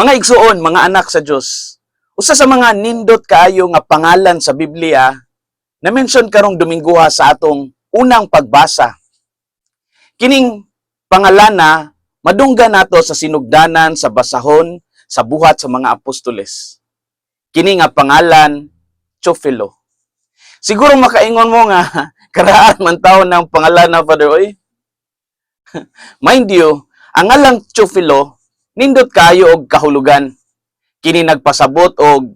Mga igsuon, mga anak sa Dios. Usa sa mga nindot kaayo nga pangalan sa Biblia na mention karong Domingo sa atong unang pagbasa. Kining pangalan na madungga nato sa sinugdanan sa basahon sa buhat sa mga apostoles. Kini nga pangalan Chofilo. Siguro makaingon mo nga karaan man taon ng pangalan na Father Oy. Mind you, ang ngalang Chofilo nindot kayo og kahulugan kini nagpasabot og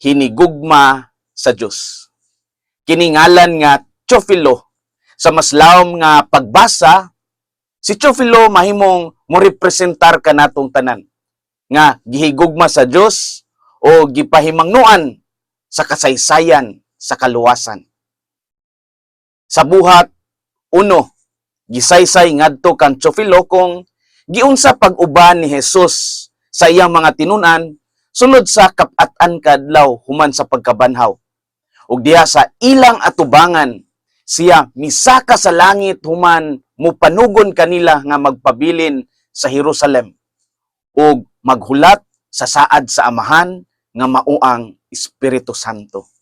hinigugma sa Dios. Kini ngalan nga Chofilo sa maslawom nga pagbasa si Chofilo mahimong mo representar kanatong tanan nga gihigugma sa Dios o gipahimangnuan sa kasaysayan sa kaluwasan. Sa buhat uno gisaysay ngadto kang Chofilo kung giunsa pag-uban ni Jesus sa iyang mga tinunan sulod sa kapatan kadlaw human sa pagkabanhaw. Ug diha sa ilang atubangan siya misaka sa langit human mupanugon kanila nga magpabilin sa Jerusalem ug maghulat sa saad sa amahan nga mauang Espiritu Santo.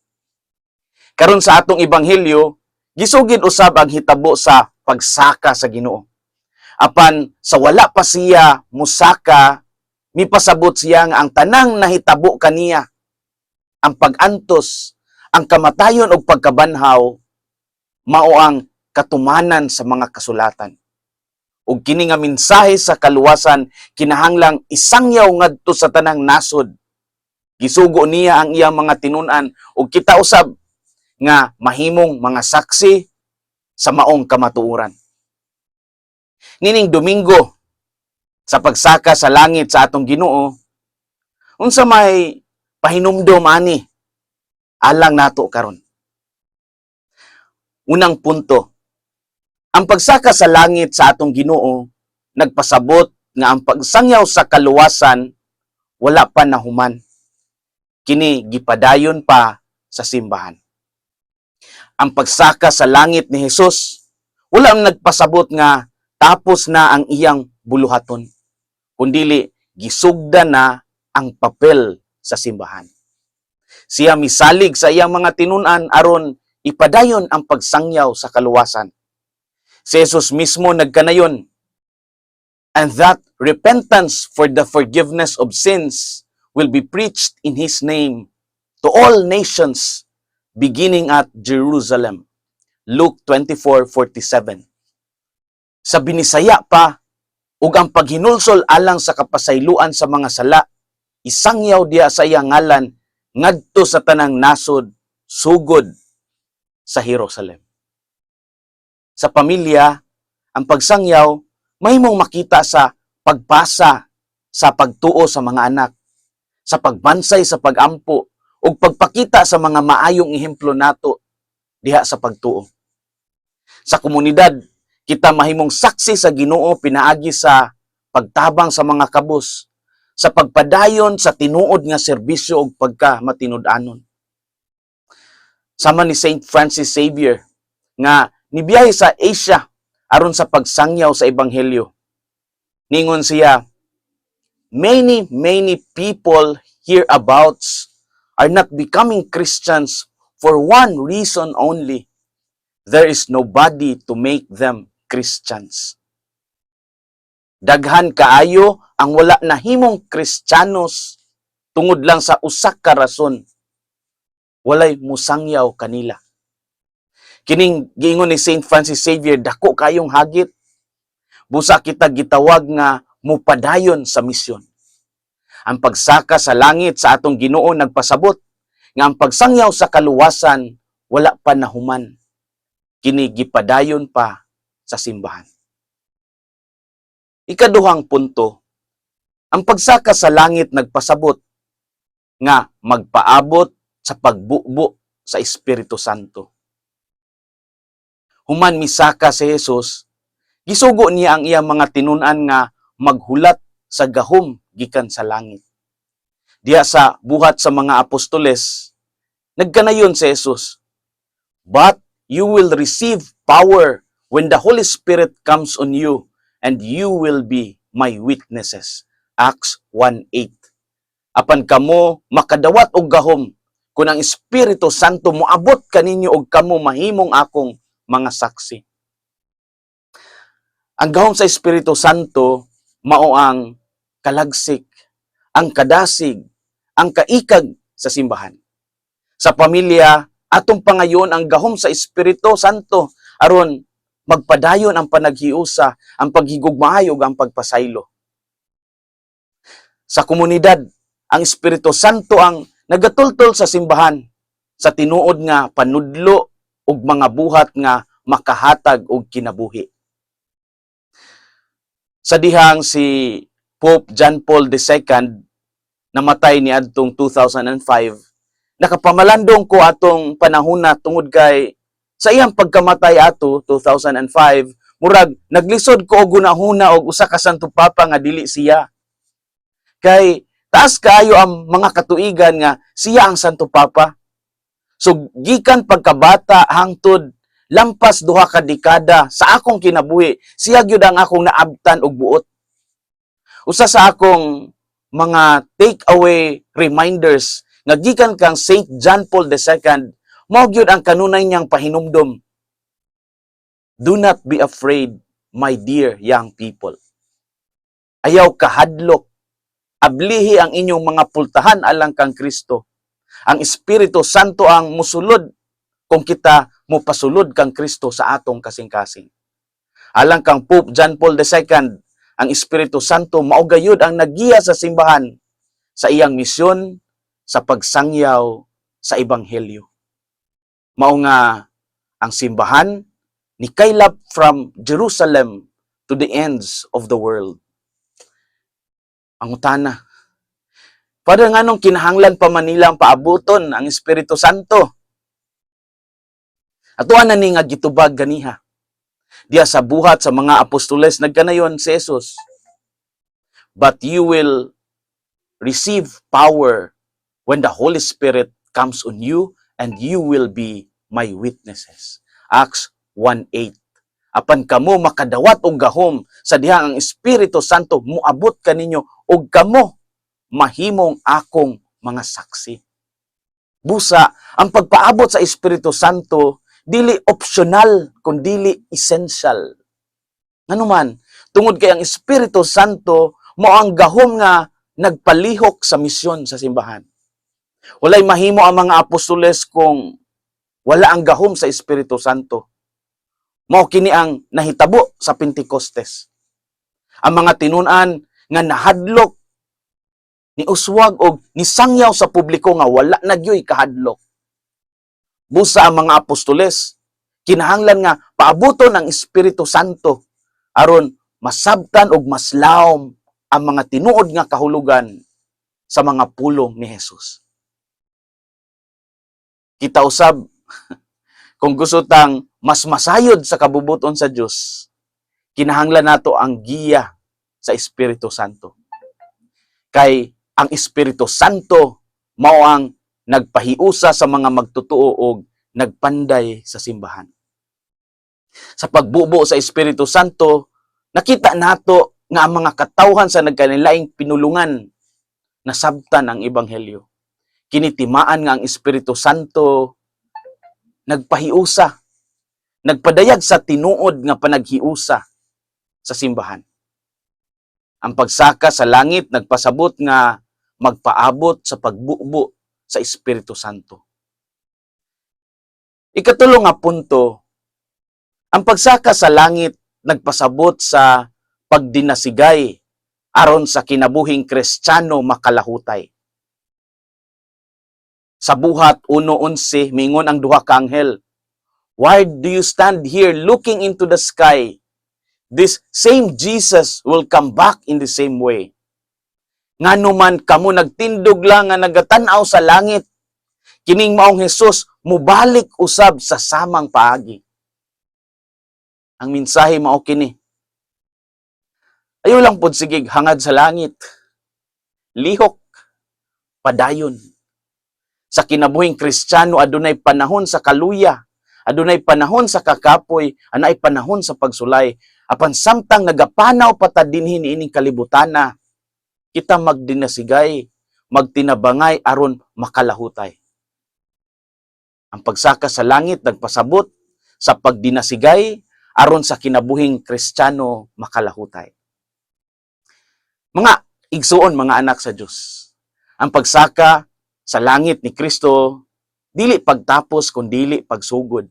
Karon sa atong ebanghelyo, gisugid usab ang hitabo sa pagsaka sa Ginoo. Apan sa wala pa siya musaka, mipasabot siya nga ang tanang nahitabo kaniya, ang pagantos, ang kamatayon ug pagkabanhaw, mao ang katumanan sa mga kasulatan. Ug kini nga mensahe sa kaluwasan kinahanglang isangyaw ngadto sa tanang nasod. Gisugo niya ang iyang mga tinunan ug kita usab nga mahimong mga saksi sa maong kamatuoran. Nining Domingo sa pagsaka sa langit sa atong Ginoo unsa may pahinumdom ani alang nato karon. Unang punto, ang pagsaka sa langit sa atong Ginoo nagpasabot nga ang pagsangyaw sa kaluwasan wala pa nahuman. Kini gipadayon pa sa simbahan. Ang pagsaka sa langit ni Jesus wala ang nagpasabot nga tapos na ang iyang buluhaton. Kundili gisugda na ang papel sa simbahan. Siya misalig sa iyang mga tinunan aron ipadayon ang pagsangyaw sa kaluwasan. Si Jesus mismo nagkanayon, and that repentance for the forgiveness of sins will be preached in His name to all nations, beginning at Jerusalem. Luke 24:47. Sa binisaya pa, ug ang paghinulsol alang sa kapasayloan sa mga sala, isangyaw diya sa iyang ngalan ngadto sa tanang nasod, sugod sa Jerusalem. Sa pamilya, ang pagsangyaw mahimong makita sa pagpasa sa pagtuo sa mga anak, sa pagbansay sa pagampo, ug pagpakita sa mga maayong ehemplo nato diha sa pagtuo. Sa komunidad, kita mahimong saksi sa Ginoo pinaagi sa pagtabang sa mga kabus, sa pagpadayon sa tinuod nga serbisyo ug pagka matinud-anon. Sama ni Saint Francis Xavier nga nibiyahe sa Asia aron sa pagsangyaw sa ebanghelyo. Ningon siya, many many people hereabouts are not becoming Christians for one reason only. There is nobody to make them Christians. Daghan kaayo ang wala na himong Kristiyanos tungod lang sa usak ka rason. Walay musangyaw kanila. Kining giingon ni Saint Francis Xavier, dako kayong hagit. Busa kita gitawag nga mupadayon sa misyon. Ang pagsaka sa langit sa atong Ginoo nagpasabot nga ang pagsangyaw sa kaluwasan wala pa nahuman. Kini gipadayon pa sa simbahan. Ikaduhang punto, ang pagsaka sa langit nagpasabot nga magpaabot sa pagbubo sa Espiritu Santo. Human misaka si Jesus, gisugo niya ang iyang mga tinunan nga maghulat sa gahom gikan sa langit. Diya sa buhat sa mga apostoles, nagkanayon si Jesus, But you will receive power when the Holy Spirit comes on you, and you will be my witnesses. Acts 1:8. Apan kamo makadawat og gahom kun ang Espiritu Santo moabot kaninyo og kamo mahimong akong mga saksi. Ang gahom sa Espiritu Santo mao ang kalagsik, ang kadasig, ang kaikag sa simbahan. Sa pamilya, atong pangayon ang gahom sa Espiritu Santo aron magpadayon ang panaghiusa, ang paghigugmaay ug ang pagpasaylo. Sa komunidad, ang Espiritu Santo ang nagatultol sa simbahan sa tinuod nga panudlo ug mga buhat nga makahatag og kinabuhi. Sa dihang si Pope John Paul II namatay ni adtong 2005, nakapamalandong ko atong panahona tungod kay sa iyang pagkamatay ato 2005, murag naglisod ko og gunahuna og usa ka santo papa nga dili siya. Kay taas kaayo ang mga katuigan nga siya ang santo papa. So gikan pagkabata hangtod lampas duha ka dekada sa akong kinabuhi, siya gyud ang akong naabtan og buot. Usa sa akong mga take away reminders nga gikan kang Saint John Paul II mao gyud ang kanunay niyang pahinumdom. Do not be afraid, my dear young people. Ayaw kahadlok. Ablihi ang inyong mga pultahan alang kang Kristo. Ang Espiritu Santo ang musulod kung kita mo pasulod kang Kristo sa atong kasing-kasing. Alang kang Pope John Paul II, ang Espiritu Santo maugayod ang nagiya sa simbahan sa iyang misyon sa pagsangyaw sa Ebanghelyo. Mao nga ang simbahan ni kaylap from Jerusalem to the ends of the world. Ang utana. Father, nganong kinahanglan pa Manila ang paabuton ang Espiritu Santo? Atuan na ni nga gitubag ganiha. Diya sa buhat sa mga apostoles nagkanayon si Jesus. But you will receive power when the Holy Spirit comes on you and you will be my witnesses. Acts 1.8 Apan kamo makadawat og gahom sa diha ang Espiritu Santo muabot kaninyo og kamo mahimong akong mga saksi. Busa, ang pagpaabot sa Espiritu Santo dili optional kun dili essential. Ngano man, tungod kay ang Espiritu Santo mo ang gahom nga nagpalihok sa misyon sa simbahan. Walay mahimo ang mga apostoles kung wala ang gahom sa Espiritu Santo. Mao kini ang nahitabo sa Pentecostes. Ang mga tinunan nga nahadlok ni uswag og nisangyaw sa publiko nga wala nagyoy kahadlok. Busa ang mga apostoles kinahanglan nga paabuton ang Espiritu Santo aron masabtan og maslawom ang mga tinuod nga kahulugan sa mga pulong ni Jesus. Kita usab kung gusto tang mas masayod sa kabubuton sa Dios, kinahanglan nato ang giya sa Espiritu Santo. Kay ang Espiritu Santo mao ang nagpahiusa sa mga magtutuo og nagpanday sa simbahan. Sa pagbubo sa Espiritu Santo, nakita nato nga ang mga katawhan sa nagkanilaing pinulungan nasabtan ang ebanghelyo. Kinitimaan nga ang Espiritu Santo nagpahiusa, nagpadayag sa tinuod nga panaghiusa sa simbahan. Ang pagsaka sa langit nagpasabot nga magpaabot sa pagbubo sa Espiritu Santo. Ikatulo nga punto, ang pagsaka sa langit nagpasabot sa pagdinasigay aron sa kinabuhing Kristiyano makalahutay. Sa buhat 1.11, mingon ang duha ka anghel, Why do you stand here looking into the sky? This same Jesus will come back in the same way. Ngano man kamo nagtindog lang nga nagatanaw sa langit, kining maong Hesus mubalik usab sa samang paagi. Ang mensahe mao kini. Ayo lang pod sigig hangad sa langit. Lihok padayon. Sa kinabuhing Kristiyano adunay panahon sa kaluya, adunay panahon sa kakapoy, anay panahon sa pagsulay. Apan samtang nagapanaw pa ta dinhi niining kalibutana, kita magdinasigay, magtinabangay aron makalahutay. Ang pagsaka sa langit nagpasabot sa pagdinasigay aron sa kinabuhing Kristiyano makalahutay. Mga igsuon mga anak sa Dios. Ang pagsaka sa langit ni Kristo dili pagtapos kun dili pagsugod.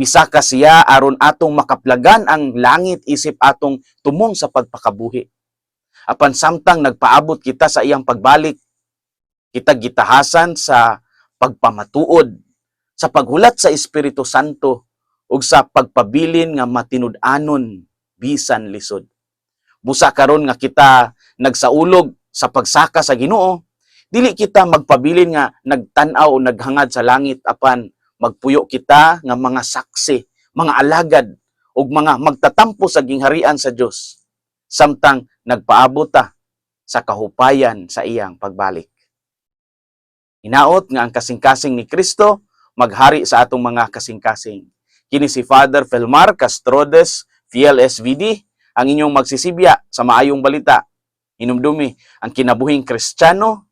Misaka siya aron atong makaplagan ang langit isip atong tumong sa pagpakabuhi. Apan samtang nagpaabot kita sa iyang pagbalik, kita gitahasan sa pagpamatuod, sa paghulat sa Espiritu Santo, ug sa pagpabilin nga matinud-anon bisan lisod. Busa karon nga kita nagsaulog sa pagsaka sa Ginoo, dili kita magpabilin nga nagtan-aw o naghangad sa langit apan magpuyo kita nga mga saksi, mga alagad ug mga magtatampo sa gingharian sa Dios samtang nagpaabot sa kahupayan sa iyang pagbalik. Hinaot nga ang kasing-kasing ni Kristo maghari sa atong mga kasing-kasing. Kini si Father Felmar Castrodes, Fiel SVD, ang inyong magsisibya sa maayong balita. Hinumdumi ang kinabuhing Kristiyano,